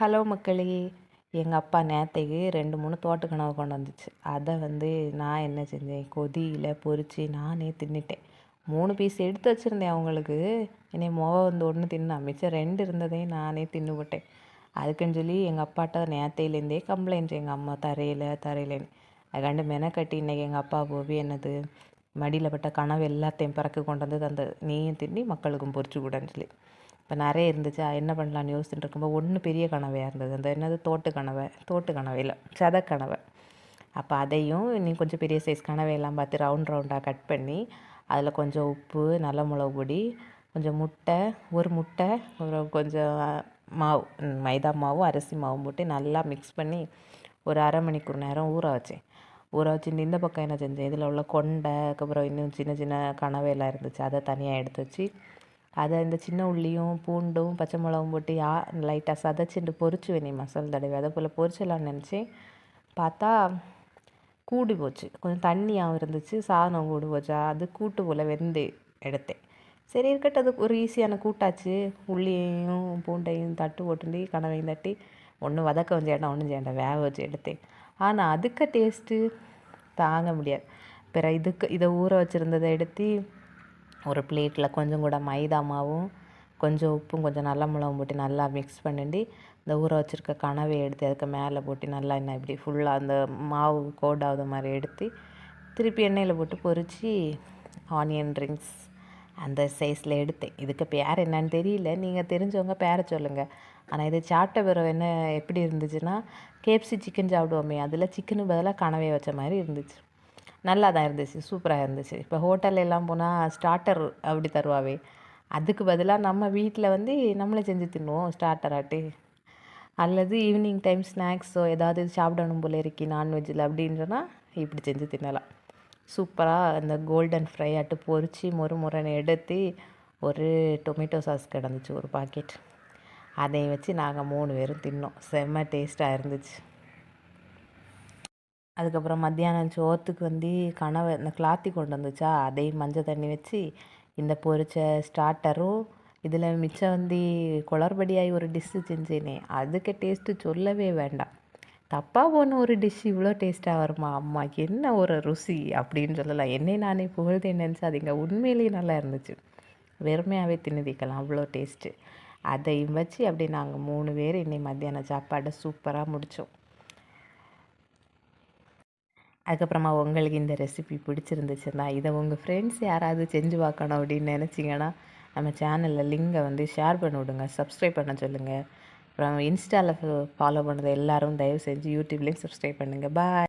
Hello மக்களே எங்கள் அப்பா நேத்தைக்கு ரெண்டு மூணு தோட்டக்கனவு கொண்டு வந்துச்சு. அதை வந்து நான் என்ன செஞ்சேன்? கொதியில் பொறிச்சு நானே தின்னுட்டேன். மூணு பீஸ் எடுத்து வச்சுருந்தேன் அவங்களுக்கு. என்னை முக வந்து ஒன்று தின்னா மிச்சம் ரெண்டு இருந்ததையும் நானே தின்னுவிட்டேன் அதுக்குன்னு சொல்லி எங்கள் அப்பாட்ட நேத்தையிலேருந்தே கம்ப்ளைண்ட் எங்கள் அம்மா தரையில் தரையிலேன்னு. அதுக்காண்டு மெனக்கட்டி இன்றைக்கி எங்கள் அப்பா போய் என்னது? மடியில் பட்ட கனவு எல்லாத்தையும் பிறக்கு கொண்டு வந்து தந்தது. நீயும் தின்னி மக்களுக்கும் பொறிச்சு கூடன்னு சொல்லி. இப்போ நிறைய இருந்துச்சு. என்ன பண்ணலான்னு யோசிச்சுட்டு இருக்கும்போது ஒன்று பெரிய கனவையாக இருந்தது. அந்த என்னது? தோட்டு கனவை. தோட்டு கனவையில். சத கனவை. அப்போ அதையும் நீ கொஞ்சம் பெரிய சைஸ் கனவையெல்லாம் பார்த்து ரவுண்ட் ரவுண்டாக கட் பண்ணி அதில் கொஞ்சம் உப்பு நல்ல மிளகு பொடி கொஞ்சம் முட்டை ஒரு முட்டை ஒரு கொஞ்சம் மாவு மைதா மாவும் அரிசி மாவும் போட்டு நல்லா மிக்ஸ் பண்ணி ஒரு அரை மணிக்கூர் நேரம் ஊற வச்சேன். ஊற வச்சுட்டு இந்த பக்கம் என்ன செஞ்சேன்? இதில் உள்ள கொண்டை அதுக்கப்புறம் இன்னும் சின்ன சின்ன கனவையெல்லாம் இருந்துச்சு. அதை தனியாக எடுத்து வச்சு அதை இந்த சின்ன உள்ளியும் பூண்டும் பச்சை மிளகும் போட்டு யா லைட்டாக சதைச்சிட்டு பொறிச்சு வேணி மசாலா தடவை. அதை போல் பொறிச்சிடலான்னு நினச்சி பார்த்தா கூடி போச்சு. கொஞ்சம் தண்ணியாகவும் இருந்துச்சு சாதம் கூடு போச்சா. அது கூட்டு போல் வெந்து எடுத்தேன். சரி இருக்கட்டும். அது ஒரு ஈஸியான கூட்டாச்சு. உள்ளியையும் பூண்டையும் தட்டு போட்டுண்டி கனவையும் தட்டி ஒன்று வதக்க வச்சு இடம் ஒன்றும் செய்யண்டா வேக வச்சு எடுத்தேன். ஆனால் அதுக்கு டேஸ்ட்டு தாங்க முடியாது. பிற இதுக்கு இதை ஊற வச்சுருந்ததை எடுத்து ஒரு பிளேட்டில் கொஞ்சம் கூட மைதா மாவும் கொஞ்சம் உப்பும் கொஞ்சம் நல்ல மிளகும் போட்டு நல்லா மிக்ஸ் பண்ணிட்டு இந்த ஊற வச்சுருக்க கனவை எடுத்து அதுக்கு மேலே போட்டு நல்லா என்ன இப்படி ஃபுல்லாக அந்த மாவு கோடாவது மாதிரி எடுத்து திருப்பி எண்ணெயில் போட்டு பொறிச்சு ஆனியன் ரிங்ஸ் அந்த சைஸில் எடுத்தேன். இதுக்கு பேர் என்னன்னு தெரியல. நீங்கள் தெரிஞ்சவங்க பேரை சொல்லுங்கள் ஆனால் இது சாப்பிட்ட பிறகு என்ன எப்படி இருந்துச்சுன்னா கேப்சி சிக்கன் சாப்பிடுவோமே அதில் சிக்கனு பதிலாக கனவே வச்ச மாதிரி இருந்துச்சு. நல்லா தான் இருந்துச்சு சூப்பராக இருந்துச்சு. இப்போ ஹோட்டல் எல்லாம் போனால் ஸ்டார்டர் அப்படி தருவாவே. அதுக்கு பதிலாக நம்ம வீட்டில் வந்து நம்மளே செஞ்சு தின்னுவோம் ஸ்டார்டர் அல்லது ஈவினிங் டைம் ஸ்நாக்ஸோ ஏதாவது சாப்பிடணும் போல இருக்கி நான்வெஜ்ஜில் அப்படின்றனா இப்படி செஞ்சு தின்னலாம். சூப்பராக அந்த கோல்டன் ஃப்ரை ஆட்டு பொறிச்சு மொறு முறைன்னு எடுத்து ஒரு டொமேட்டோ சாஸ் கிடந்துச்சு ஒரு பாக்கெட் அதையும் வச்சு நாங்கள் மூணு பேரும் தின்னோம். செம்ம டேஸ்ட்டாக இருந்துச்சு. அதுக்கப்புறம் மத்தியானம் சோற்றுக்கு வந்து கனவை இந்த கிளாத்தி கொண்டு வந்துச்சா? அதையும் மஞ்சள் தண்ணி வச்சு இந்த பொரிச்ச ஸ்டார்ட்டரும் இதில் மிச்சம் வந்து குளறுபடியாகி ஒரு டிஷ்ஷு செஞ்சேனே. அதுக்கு டேஸ்ட்டு சொல்லவே வேண்டாம். தப்பாக போன ஒரு டிஷ் இவ்வளோ டேஸ்ட்டாக வருமா? அம்மா என்ன ஒரு ருசி அப்படின்னு சொல்லலாம். என்னை நானே புகழ்ந்து நினச்சி அது இங்கே உண்மையிலேயே நல்லா இருந்துச்சு. வெறுமையாகவே தின்னுதிக்கலாம் அவ்வளோ டேஸ்ட்டு அதையும் வச்சு அப்படியே நாங்கள் மூணு பேர் இன்னைக்கு மத்தியானம் சாப்பாடை சூப்பராக முடித்தோம் அதுக்கப்புறமா உங்களுக்கு இந்த ரெசிபி பிடிச்சிருந்துச்சுன்னா இதை உங்கள் ஃப்ரெண்ட்ஸ் யாராவது செஞ்சு பார்க்கணும் அப்படின்னு நினச்சிங்கன்னா நம்ம சேனலில் லிங்கை வந்து ஷேர் பண்ணி விடுங்க சப்ஸ்கிரைப் பண்ண சொல்லுங்கள் அப்புறம் இன்ஸ்டாவில் ஃபாலோ பண்ணுறது எல்லோரும் தயவு செஞ்சு யூடியூப்லேயும் சப்ஸ்கிரைப் பண்ணுங்கள் பாய்